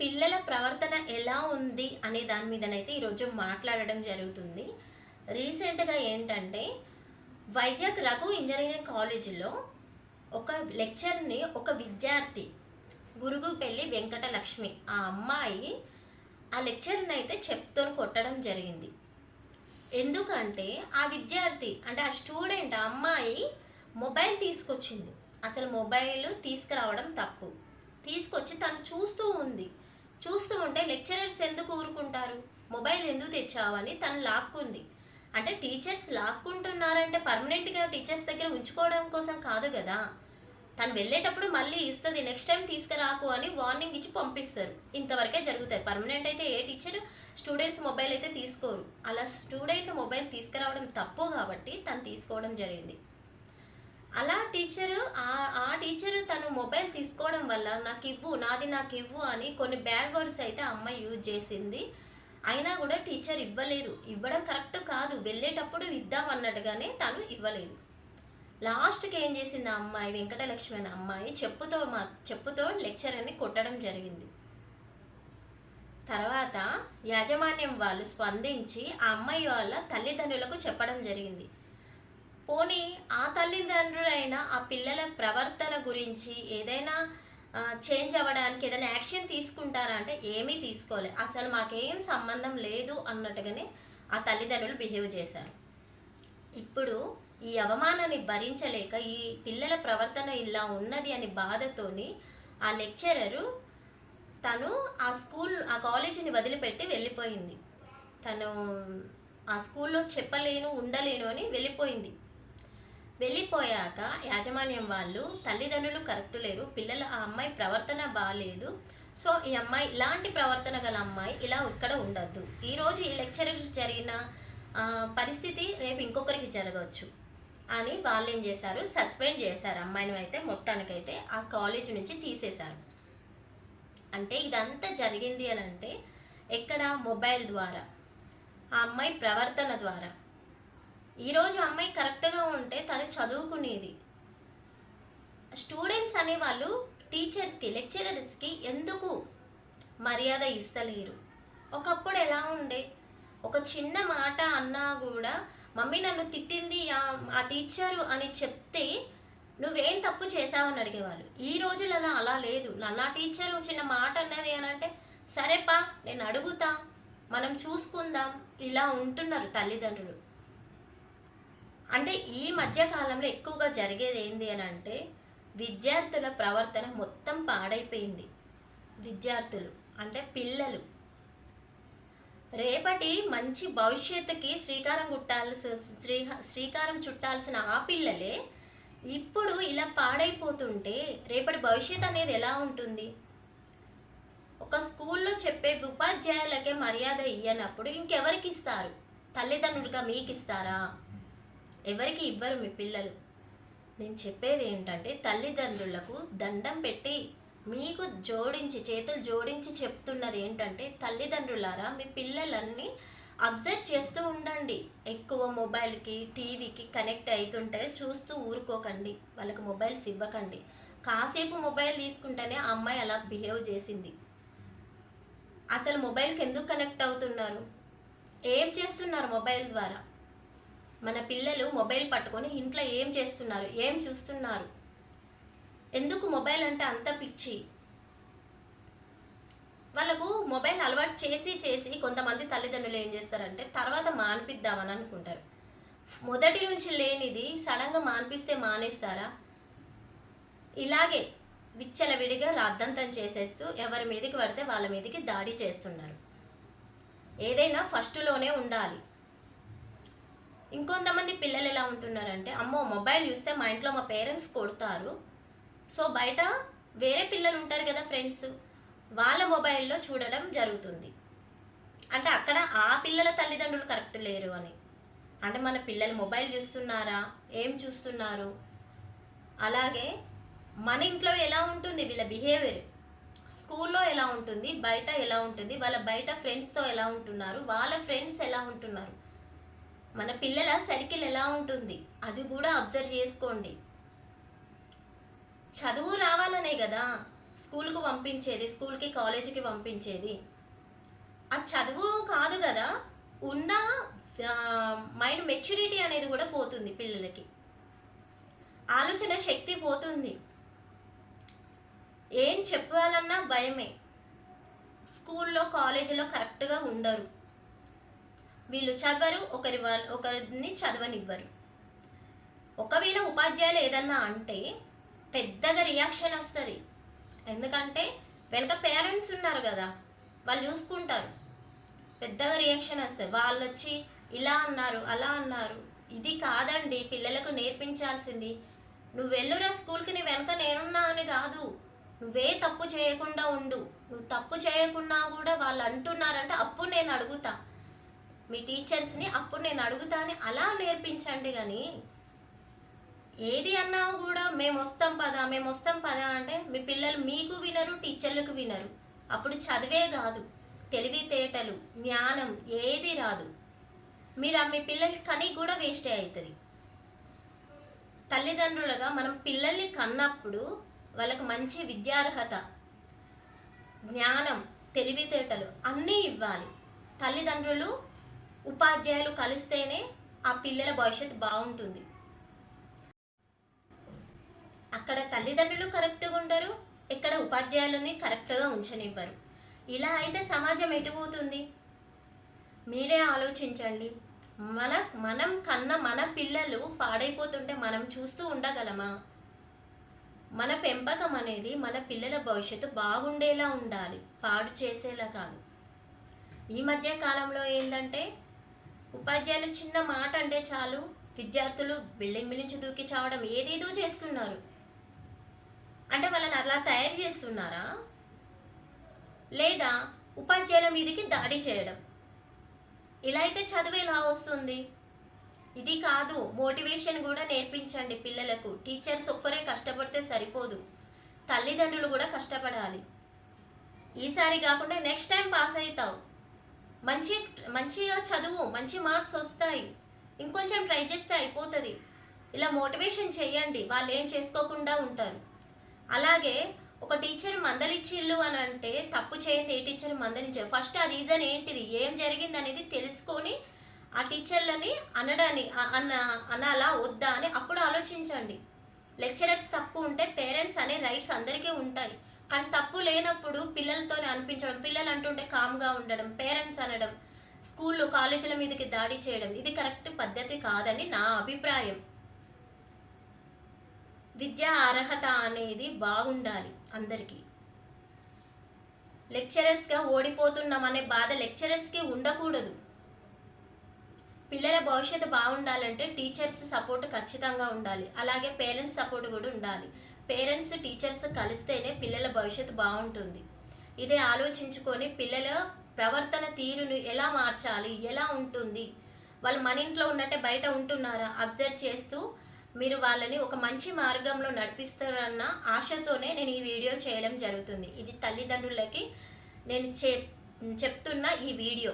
పిల్లల ప్రవర్తన ఎలా ఉంది అనే దాని మీదనైతే ఈరోజు మాట్లాడడం జరుగుతుంది. రీసెంట్గా ఏంటంటే వైజాగ్ రఘు ఇంజనీరింగ్ కాలేజీలో ఒక లెక్చర్ని ఒక విద్యార్థి గురుగుపల్లి వెంకట లక్ష్మి ఆ అమ్మాయి ఆ లెక్చర్ని అయితే చెప్తోని కొట్టడం జరిగింది. ఎందుకంటే ఆ విద్యార్థి అంటే ఆ స్టూడెంట్ ఆ అమ్మాయి మొబైల్ తీసుకొచ్చింది. అసలు మొబైల్ తీసుకురావడం తప్పు. తీసుకొచ్చి తను చూస్తూ ఉంది. చూస్తూ ఉంటే లెక్చరర్స్ ఎందుకు ఊరుకుంటారు? మొబైల్ ఎందుకు తెచ్చావని తను లాక్కుంది. అంటే టీచర్స్ లాక్కుంటున్నారంటే పర్మనెంట్గా టీచర్స్ దగ్గర ఉంచుకోవడం కోసం కాదు కదా. తను వెళ్ళేటప్పుడు మళ్ళీ ఇస్తుంది నెక్స్ట్ టైం తీసుకురాకు అని వార్నింగ్ ఇచ్చి పంపిస్తారు. ఇంతవరకే జరుగుతాయి. పర్మనెంట్ అయితే ఏ టీచర్ స్టూడెంట్స్ మొబైల్ అయితే తీసుకోరు. అలా స్టూడెంట్ మొబైల్ తీసుకురావడం తప్పు కాబట్టి తను తీసుకోవడం జరిగింది. అలా టీచరు ఆ టీచరు టీచర్ తను మొబైల్ తీసుకోవడం వల్ల నాకు ఇవ్వు నాది నాకు ఇవ్వు అని కొన్ని బ్యాడ్ వర్డ్స్ అయితే అమ్మాయి యూజ్ చేసింది. అయినా కూడా టీచర్ ఇవ్వలేదు. ఇవ్వడం కరెక్ట్ కాదు. వెళ్ళేటప్పుడు ఇద్దాం అన్నట్టుగానే తను ఇవ్వలేదు. లాస్ట్కి ఏం చేసింది ఆ అమ్మాయి వెంకటలక్ష్మి అనే అమ్మాయి చెప్పుతో మా చెప్పుతో లెక్చరర్ని కొట్టడం జరిగింది. తర్వాత యాజమాన్యం వాళ్ళు స్పందించి ఆ అమ్మాయి వాళ్ళ తల్లిదండ్రులకు చెప్పడం జరిగింది. పోనీ ఆ తల్లిదండ్రులైనా ఆ పిల్లల ప్రవర్తన గురించి ఏదైనా చేంజ్ అవ్వడానికి ఏదైనా యాక్షన్ తీసుకుంటారా అంటే ఏమీ తీసుకోలే. అసలు మాకేం సంబంధం లేదు అన్నట్టుగానే ఆ తల్లిదండ్రులు బిహేవ్ చేశారు. ఇప్పుడు ఈ అవమానాన్ని భరించలేక ఈ పిల్లల ప్రవర్తన ఇలా ఉన్నది అని బాధతోని ఆ లెక్చరరు తను ఆ స్కూల్ ఆ కాలేజీని వదిలిపెట్టి వెళ్ళిపోయింది. తను ఆ స్కూల్లో చెప్పలేను ఉండలేను అని వెళ్ళిపోయింది. వెళ్ళిపోయాక యాజమాన్యం వాళ్ళు తల్లిదండ్రులు కరెక్ట్ లేరు పిల్లల ఆ అమ్మాయి ప్రవర్తన బాగాలేదు సో ఈ అమ్మాయి ఇలాంటి ప్రవర్తన గల అమ్మాయి ఇలా ఇక్కడ ఉండొద్దు. ఈరోజు ఈ లెక్చర్కి జరిగిన పరిస్థితి రేపు ఇంకొకరికి జరగవచ్చు అని వాళ్ళు ఏం చేశారు? సస్పెండ్ చేశారు. అమ్మాయిని అయితే మొత్తానికైతే ఆ కాలేజ్ నుంచి తీసేశారు. అంటే ఇదంతా జరిగింది అని అంటే ఎక్కడ? మొబైల్ ద్వారా. ఆ అమ్మాయి ప్రవర్తన ద్వారా. ఈరోజు అమ్మాయి కరెక్ట్గా ఉంటే తను చదువుకునేది. స్టూడెంట్స్ అనేవాళ్ళు టీచర్స్కి లెక్చరర్స్కి ఎందుకు మర్యాద ఇస్తలేరు? ఒకప్పుడు ఎలా ఉండే? ఒక చిన్న మాట అన్నా కూడా మమ్మీ నన్ను తిట్టింది ఆ- టీచరు అని చెప్తే నువ్వేం తప్పు చేసావని అడిగేవాళ్ళు. ఈ రోజులలో అలా లేదు. నా నా టీచరు చిన్న మాట అన్నది అని అంటే సరేపా నేను అడుగుతా. మనం చూసుకుందాం. ఇలా ఉంటున్నారు తల్లిదండ్రులు. అంటే ఈ మధ్య కాలంలో ఎక్కువగా జరిగేది ఏంది అని అంటే విద్యార్థుల ప్రవర్తన మొత్తం పాడైపోయింది. విద్యార్థులు అంటే పిల్లలు. రేపటి మంచి భవిష్యత్తుకి శ్రీకారం చుట్టాల్సి శ్రీ శ్రీకారం చుట్టాల్సిన ఆ పిల్లలే ఇప్పుడు ఇలా పాడైపోతుంటే రేపటి భవిష్యత్ అనేది ఎలా ఉంటుంది? ఒక స్కూల్లో చెప్పే ఉపాధ్యాయులకే మర్యాద ఇయ్యనప్పుడు ఇంకెవరికి ఇస్తారు? తల్లిదండ్రులుగా మీకు ఇస్తారా ఎవరికి ఇవ్వరు మీ పిల్లలు. నేను చెప్పేది ఏంటంటే తల్లిదండ్రులకు దండం పెట్టి మీకు జోడించి చేతులు జోడించి చెప్తున్నది ఏంటంటే తల్లిదండ్రులారా మీ పిల్లలన్నీ అబ్జర్వ్ చేస్తూ ఉండండి. ఎక్కువ మొబైల్కి టీవీకి కనెక్ట్ అవుతుంటే చూస్తూ ఊరుకోకండి. వాళ్ళకి మొబైల్స్ ఇవ్వకండి. కాసేపు మొబైల్ తీసుకుంటేనే ఆ అమ్మాయి అలా బిహేవ్ చేసింది. అసలు మొబైల్కి ఎందుకు కనెక్ట్ అవుతున్నారు? ఏం చేస్తున్నారు మొబైల్ ద్వారా? మన పిల్లలు మొబైల్ పట్టుకొని ఇంట్లో ఏం చేస్తున్నారు? ఏం చూస్తున్నారు? ఎందుకు మొబైల్ అంటే అంత పిచ్చి? వాళ్ళకు మొబైల్ అలవాటు చేసి చేసి కొంతమంది తల్లిదండ్రులు ఏం చేస్తారంటే తర్వాత మాన్పిద్దామని అనుకుంటారు. మొదటి నుంచి లేనిది సడన్గా మాన్పిస్తే మానేస్తారా? ఇలాగే విచ్చలవిడిగా రాద్దంతం చేసేస్తూ ఎవరి మీదకి పడితే వాళ్ళ మీదకి దాడి చేస్తున్నారు. ఏదైనా ఫస్ట్లోనే ఉండాలి. ఇంకొంతమంది పిల్లలు ఎలా ఉంటున్నారంటే అమ్మో మొబైల్ చూస్తే మా ఇంట్లో మా పేరెంట్స్ కొడతారు. సో బయట వేరే పిల్లలు ఉంటారు కదా ఫ్రెండ్స్ వాళ్ళ మొబైల్లో చూడడం జరుగుతుంది. అంటే అక్కడ ఆ పిల్లల తల్లిదండ్రులు కరెక్ట్ లేరు అని. అంటే మన పిల్లలు మొబైల్ చూస్తున్నారా? ఏం చూస్తున్నారు? అలాగే మన ఇంట్లో ఎలా ఉంటుంది వీళ్ళ బిహేవియర్? స్కూల్లో ఎలా ఉంటుంది? బయట ఎలా ఉంటుంది? వాళ్ళ బయట ఫ్రెండ్స్తో ఎలా ఉంటున్నారు? వాళ్ళ ఫ్రెండ్స్ ఎలా ఉంటున్నారు? మన పిల్లల సర్కిల్ ఎలా ఉంటుంది? అది కూడా అబ్జర్వ్ చేసుకోండి. చదువు రావాలనే కదా స్కూల్కు పంపించేది స్కూల్కి కాలేజీకి పంపించేది. ఆ చదువు కాదు కదా ఉన్న మైండ్ మెచ్యూరిటీ అనేది కూడా పోతుంది పిల్లలకి. ఆలోచన శక్తి పోతుంది. ఏం చెప్పాలన్నా భయమే. స్కూల్లో కాలేజీలో కరెక్ట్గా ఉండరు. వీళ్ళు చదవరు ఒకరి ఒకరిని చదవనివ్వరు. ఒకవేళ ఉపాధ్యాయులు ఏదన్నా అంటే పెద్దగా రియాక్షన్ వస్తుంది. ఎందుకంటే వెనక పేరెంట్స్ ఉన్నారు కదా వాళ్ళు చూసుకుంటారు. పెద్దగా రియాక్షన్ వస్తుంది. వాళ్ళు వచ్చి ఇలా అన్నారు అలా అన్నారు. ఇది కాదండి పిల్లలకు నేర్పించాల్సింది. నువ్వు వెళ్ళురా స్కూల్కి నీ వెనక నేనున్నా అని కాదు. నువ్వే తప్పు చేయకుండా ఉండు. నువ్వు తప్పు చేయకుండా కూడా వాళ్ళు అంటున్నారంటే అప్పుడు నేను అడుగుతా. మీ టీచర్స్ని అప్పుడు నేను అడుగుతాను అలా నేర్పించండి కానీ ఏది అన్నా కూడా మేము వస్తాం పదా మేము వస్తాం పదా అంటే మీ పిల్లలు మీకు వినరు టీచర్లకు వినరు. అప్పుడు చదివే కాదు. తెలివితేటలు జ్ఞానం ఏది రాదు. మీరు ఆ మీ పిల్లలకి కని కూడా వేస్టే అవుతుంది తల్లిదండ్రులుగా మనం పిల్లల్ని కన్నప్పుడు వాళ్ళకు మంచి విద్యార్హత జ్ఞానం తెలివితేటలు అన్నీ ఇవ్వాలి. తల్లిదండ్రులు ఉపాధ్యాయులు కలిస్తేనే ఆ పిల్లల భవిష్యత్తు బాగుంటుంది. అక్కడ తల్లిదండ్రులు కరెక్ట్గా ఉండరు ఇక్కడ ఉపాధ్యాయులని కరెక్ట్గా ఉంచనివ్వరు. ఇలా అయితే సమాజం ఎటుపోతుంది మీరే ఆలోచించండి. మన మనం కన్న మన పిల్లలు పాడైపోతుంటే మనం చూస్తూ ఉండగలమా? మన పెంపకం అనేది మన పిల్లల భవిష్యత్తు బాగుండేలా ఉండాలి పాడు చేసేలా కాదు. ఈ మధ్య కాలంలో ఏంటంటే ఉపాధ్యాయులు చిన్న మాట అంటే చాలు. విద్యార్థులు బిల్డింగ్ మీద నుంచి దూకి చావడం ఏదేదో చేస్తున్నారు. అంటే వాళ్ళని అలా తయారు చేస్తున్నారా? లేదా ఉపాధ్యాయుల మీదకి దాడి చేయడం. ఇలా అయితే చదువు ఎలా వస్తుంది? ఇది కాదు మోటివేషన్ కూడా నేర్పించండి పిల్లలకు. టీచర్స్ ఒక్కరే కష్టపడితే సరిపోదు. తల్లిదండ్రులు కూడా కష్టపడాలి. ఈసారి కాకుండా నెక్స్ట్ టైం పాస్ అవుతావు మంచి మంచిగా చదువు మంచి మార్క్స్ వస్తాయి. ఇంకొంచెం ట్రై చేస్తే అయిపోతుంది. ఇలా మోటివేషన్ చేయండి. వాళ్ళు ఏం చేసుకోకుండా ఉంటారు. అలాగే ఒక టీచర్ మందలిచ్చిల్లు అని అంటే తప్పు చేయండి ఏ టీచర్ మందలించారు ఫస్ట్ ఆ రీజన్ ఏంటిది? ఏం జరిగింది అనేది తెలుసుకొని ఆ టీచర్లని అనడాని అన్న అనాలా వద్దా అని అప్పుడు ఆలోచించండి. లెక్చరర్స్ తప్పు ఉంటే పేరెంట్స్ అనే రైట్స్ అందరికీ ఉంటాయి. కానీ తప్పు లేనప్పుడు పిల్లలతో అనిపించడం పిల్లలు అంటుంటే కామ్గా ఉండడం పేరెంట్స్ అనడం స్కూల్లో కాలేజీల మీదకి దాడి చేయడం ఇది కరెక్ట్ పద్ధతి కాదని నా అభిప్రాయం. విద్యా అర్హత అనేది బాగుండాలి అందరికీ. లెక్చరర్స్గా ఓడిపోతున్నామనే బాధ లెక్చరర్స్కి ఉండకూడదు. పిల్లల భవిష్యత్తు బాగుండాలంటే టీచర్స్ సపోర్ట్ ఖచ్చితంగా ఉండాలి. అలాగే పేరెంట్స్ సపోర్ట్ కూడా ఉండాలి. పేరెంట్స్ టీచర్స్ కలిస్తేనే పిల్లల భవిష్యత్తు బాగుంటుంది. ఇదే ఆలోచించుకొని పిల్లల ప్రవర్తన తీరును ఎలా మార్చాలి ఎలా ఉంటుంది? వాళ్ళు మన ఇంట్లో ఉన్నట్టే బయట ఉంటున్నారా? అబ్జర్వ్ చేస్తూ మీరు వాళ్ళని ఒక మంచి మార్గంలో నడిపిస్తారన్న ఆశతోనే నేను ఈ వీడియో చేయడం జరుగుతుంది. ఇది తల్లిదండ్రులకి నేను చెప్ చెప్తున్న ఈ వీడియో.